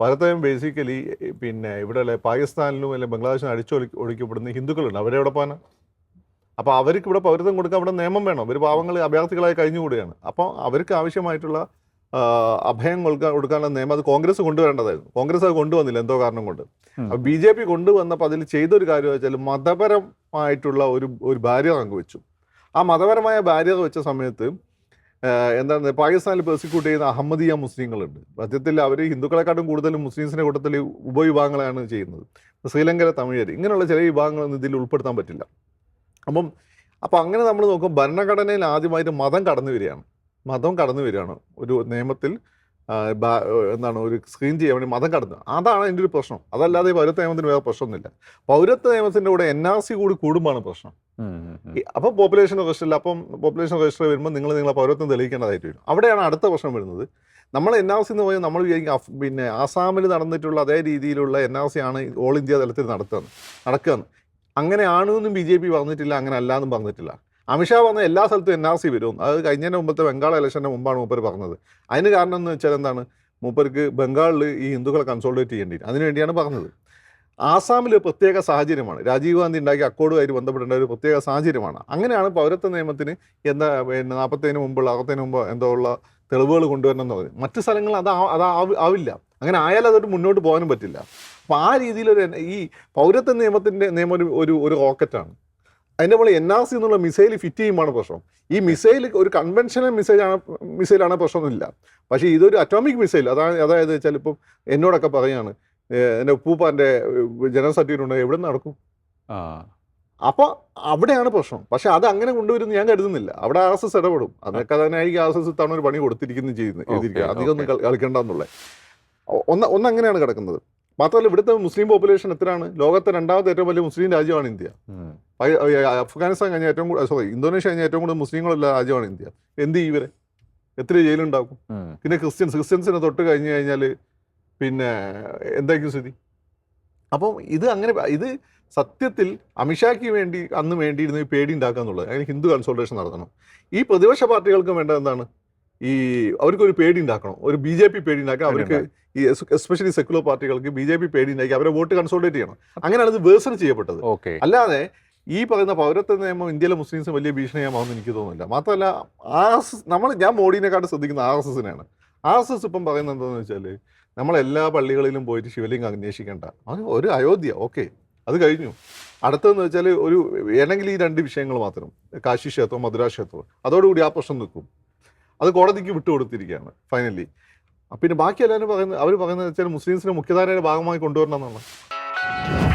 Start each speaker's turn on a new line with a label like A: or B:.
A: ഭാരതം basically പിന്നെ ഇവിടെ അല്ലെ പാകിസ്ഥാനിലും അല്ലെ ബംഗ്ലാദേശിലും അടിച്ചൊളി ഒഴിക്കപ്പെടുന്ന ഹിന്ദുക്കളുണ്ട്. അവരെ എവിടെ പോകാനാ? അപ്പോൾ അവർക്ക് ഇവിടെ പൗരത്വം കൊടുക്കാൻ അവിടെ നിയമം വേണം. ഒരു പാവങ്ങൾ അഭയാർത്ഥികളായി കഴിഞ്ഞുകൂടുകയാണ് അപ്പോൾ അവർക്ക് ആവശ്യമായിട്ടുള്ള അഭയം കൊടുക്കാൻ കൊടുക്കാനുള്ള നിയമം അത് കോൺഗ്രസ് കൊണ്ടുവരേണ്ടതായിരുന്നു. കോൺഗ്രസ് അത് കൊണ്ടുവന്നില്ല എന്തോ കാരണം കൊണ്ട്.
B: അപ്പോൾ
A: ബി ജെ പി കൊണ്ടുവന്നപ്പോൾ അതിൽ ചെയ്തൊരു കാര്യം വെച്ചാൽ മതപരമായിട്ടുള്ള ഒരു ഒരു ബാരിയർ പങ്കുവെച്ചു ആ മതപരമായ ബാരിയർ വെച്ച സമയത്ത് എന്താണ് പാകിസ്ഥാനിൽ പ്രോസിക്യൂട്ട് ചെയ്യുന്ന അഹമ്മദിയ മുസ്ലിങ്ങളുണ്ട്. സത്യത്തിൽ അവർ ഹിന്ദുക്കളെക്കാട്ടും കൂടുതൽ മുസ്ലിംസിന്റെ കൂട്ടത്തിൽ ഉപവിഭാഗങ്ങളാണ് ചെയ്യുന്നത്. ശ്രീലങ്കയിലെ തമിഴർ ഇങ്ങനെയുള്ള ചില വിഭാഗങ്ങളൊന്നും ഇതിൽ ഉൾപ്പെടുത്താൻ പറ്റില്ല. അപ്പം അപ്പോൾ അങ്ങനെ നമ്മൾ നോക്കും ഭരണഘടനയിൽ ആദ്യമായിട്ട് മതം കടന്നു വരികയാണ്. മതം കടന്നു വരികയാണ്. ഒരു നിയമത്തിൽ എന്താണ് ഒരു സ്ക്രീൻ ചെയ്യാൻ വേണ്ടി മതം കടന്നു അതാണ് എന്റെ ഒരു പ്രശ്നം. അതല്ലാതെ ഈ പൗരത്വ നിയമത്തിന് വേറെ പ്രശ്നമൊന്നുമില്ല. പൗരത്വ നിയമത്തിന്റെ കൂടെ എൻ ആർ സി കൂടി കൂടുമ്പോഴാണ് പ്രശ്നം. അല്ല അപ്പം പോപ്പുലേഷൻ രജിസ്റ്ററിൽ അപ്പം പോപ്പുലേഷൻ രജിസ്റ്റർ വരുമ്പോൾ നിങ്ങൾ നിങ്ങളെ പൗരത്വം തെളിയിക്കേണ്ടതായിട്ട് വരും. അവിടെയാണ് അടുത്ത പ്രശ്നം വരുന്നത്. നമ്മൾ എൻ ആർ സി എന്ന് പറയുന്നത് നമ്മൾ വിചാരിക്കും പിന്നെ ആസാമിൽ നടന്നിട്ടുള്ള അതേ രീതിയിലുള്ള എൻ ആർ സി ആണ് ഓൾ ഇന്ത്യ തലത്തിൽ നടത്തുന്നത് നടക്കുകയെന്ന്. അങ്ങനെയാണെന്നും ബി ജെ പി പറഞ്ഞിട്ടില്ല അങ്ങനെ അല്ലാന്നും പറഞ്ഞിട്ടില്ല. അമിത്ഷാ വന്ന എല്ലാ സ്ഥലത്തും എൻ ആർ സി വരും. അത് കഴിഞ്ഞതിന് മുമ്പത്തെ ബംഗാൾ ഇലക്ഷന്റെ മുമ്പാണ് മൂപ്പർ പറഞ്ഞത്. അതിന് കാരണം എന്ന് വെച്ചാൽ എന്താണ്? മൂപ്പർക്ക് ബംഗാളിൽ ഈ ഹിന്ദുക്കളെ കൺസോൾട്ടേറ്റ് ചെയ്യേണ്ടി അതിന് വേണ്ടിയാണ് പറഞ്ഞത്. ആസാമിൽ പ്രത്യേക സാഹചര്യമാണ്. രാജീവ് ഗാന്ധി ഉണ്ടാക്കിയ അക്കോഡുമായിട്ട് ബന്ധപ്പെടേണ്ട ഒരു പ്രത്യേക സാഹചര്യമാണ്. അങ്ങനെയാണ് പൗരത്വ നിയമത്തിന് എന്താ പിന്നെ നാൽപ്പത്തേന് മുമ്പുള്ള അറുപത്തേന് മുമ്പ് എന്തോ ഉള്ള തെളിവുകൾ കൊണ്ടുവരണം എന്ന് പറയും മറ്റു സ്ഥലങ്ങൾ അത് അത് ആവില്ല. അങ്ങനെ ആയാൽ അതൊരു മുന്നോട്ട് പോകാനും പറ്റില്ല. അപ്പോൾ ആ രീതിയിലൊരു ഈ പൗരത്വ നിയമത്തിന്റെ നിയമം ഒരു ഒരു റോക്കറ്റാണ് അതിന്റെ പോലെ എൻ ആർ സി എന്നുള്ള മിസൈൽ ഫിറ്റ് ചെയ്യുമ്പോൾ പ്രശ്നം. ഈ മിസൈൽ ഒരു കൺവെൻഷണൽ മിസൈലാണ് മിസൈലാണ് പ്രശ്നമൊന്നുമില്ല. പക്ഷേ ഇതൊരു അറ്റോമിക് മിസൈൽ അതാണ് അതായത് ചിലപ്പം എന്നോടൊക്കെ പറയാണ് എന്റെ ഉപ്പൂപ്പാന്റെ ജനറൽ സർട്ടിഫിക്കറ്റ് ഉണ്ട് എവിടെ നിന്ന് നടക്കും?
B: ആ.
A: അപ്പോൾ അവിടെയാണ് പ്രശ്നം. പക്ഷെ അത് അങ്ങനെ കൊണ്ടുവരുന്നു ഞാൻ കരുതുന്നില്ല. അവിടെ ആർ എസ് എസ് ഇടപെടും. അതൊക്കെ തന്നെ ആയിരിക്കും ആർ എസ് എസ് തവണ ഒരു പണി കൊടുത്തിരിക്കുന്നു ചെയ്യുന്നത് ചെയ്തിരിക്കുക അധികം ഒന്നും കളിക്കേണ്ടെന്നുള്ളത് കളിക്കണ്ടെന്നുള്ളത് ഒന്ന് ഒന്ന് അങ്ങനെയാണ് കിടക്കുന്നത്. മാത്രമല്ല ഇവിടുത്തെ മുസ്ലിം പോപ്പുലേഷൻ എത്രയാണ്? ലോകത്തെ രണ്ടാമത്തെ ഏറ്റവും വലിയ മുസ്ലിം രാജ്യമാണ് ഇന്ത്യ. അഫ്ഗാനിസ്ഥാൻ കഴിഞ്ഞ ഏറ്റവും കൂടുതൽ സോറി ഇന്തോനേഷ്യ കഴിഞ്ഞ ഏറ്റവും കൂടുതൽ മുസ്ലിങ്ങളുള്ള രാജ്യമാണ് ഇന്ത്യ. എന്ത് ഇവരെ? എത്ര ജയിലുണ്ടാക്കും? പിന്നെ ക്രിസ്ത്യൻസ് ക്രിസ്ത്യൻസിനെ തൊട്ട് കഴിഞ്ഞു കഴിഞ്ഞാൽ പിന്നെ എന്തായിരിക്കും സ്ഥിതി? അപ്പം ഇത് അങ്ങനെ ഇത് സത്യത്തിൽ അമിഷാക്ക് വേണ്ടി അന്ന് വേണ്ടിയിരുന്ന പേടി ഉണ്ടാക്കുക എന്നുള്ളത് അതിന് ഹിന്ദു കൺസൾട്ടേഷൻ നടത്തണം. ഈ പ്രതിപക്ഷ പാർട്ടികൾക്ക് വേണ്ടത് എന്താണ്? ഈ അവർക്കൊരു പേടി ഉണ്ടാക്കണം ഒരു ബി ജെ പി പേടി ഉണ്ടാക്കുക അവർക്ക് ഈ എസ്പെഷ്യലി സെക്കുലർ പാർട്ടികൾക്ക് ബി ജെ പി പേടി ഉണ്ടാക്കി അവരെ വോട്ട് കൺസോൾട്ടേറ്റ് ചെയ്യണം. അങ്ങനെയാണ് ഇത് വേഴ്സൺ ചെയ്യപ്പെട്ടത്.
B: ഓക്കെ.
A: അല്ലാതെ ഈ പറയുന്ന പൗരത്വ നിയമം ഇന്ത്യയിലെ മുസ്ലിംസ് വലിയ ഭീഷണിയാമാവുമെന്ന് എനിക്ക് തോന്നുന്നില്ല. മാത്രമല്ല ആർ എസ് എസ് നമ്മൾ ഞാൻ മോഡിനെക്കാട്ട് ശ്രദ്ധിക്കുന്ന ആർ എസ് എസിനെയാണ്. ആർ എസ് എസ് ഇപ്പം പറയുന്നത് എന്താണെന്ന് വെച്ചാൽ നമ്മളെല്ലാ പള്ളികളിലും പോയിട്ട് ശിവലിംഗം അന്വേഷിക്കേണ്ട. ഒരു അയോധ്യ ഓക്കെ. അത് കഴിഞ്ഞു. അടുത്തതെന്ന് വെച്ചാൽ ഒരു വേണമെങ്കിൽ ഈ രണ്ട് വിഷയങ്ങൾ മാത്രം. കാശി ക്ഷേത്രം മധുരാക്ഷേത്രം അതോടുകൂടി ആ പ്രശ്നം നിൽക്കും. അത് കോടതിക്ക് വിട്ടുകൊടുത്തിരിക്കുകയാണ് ഫൈനലി പിന്നെ ബാക്കി എല്ലാവരും പറയുന്നത് അവർ പറയുന്നത് വെച്ചാൽ മുസ്ലിംസിനെ മുഖ്യധാരയുടെ ഭാഗമായി കൊണ്ടുവരണം എന്നാണ്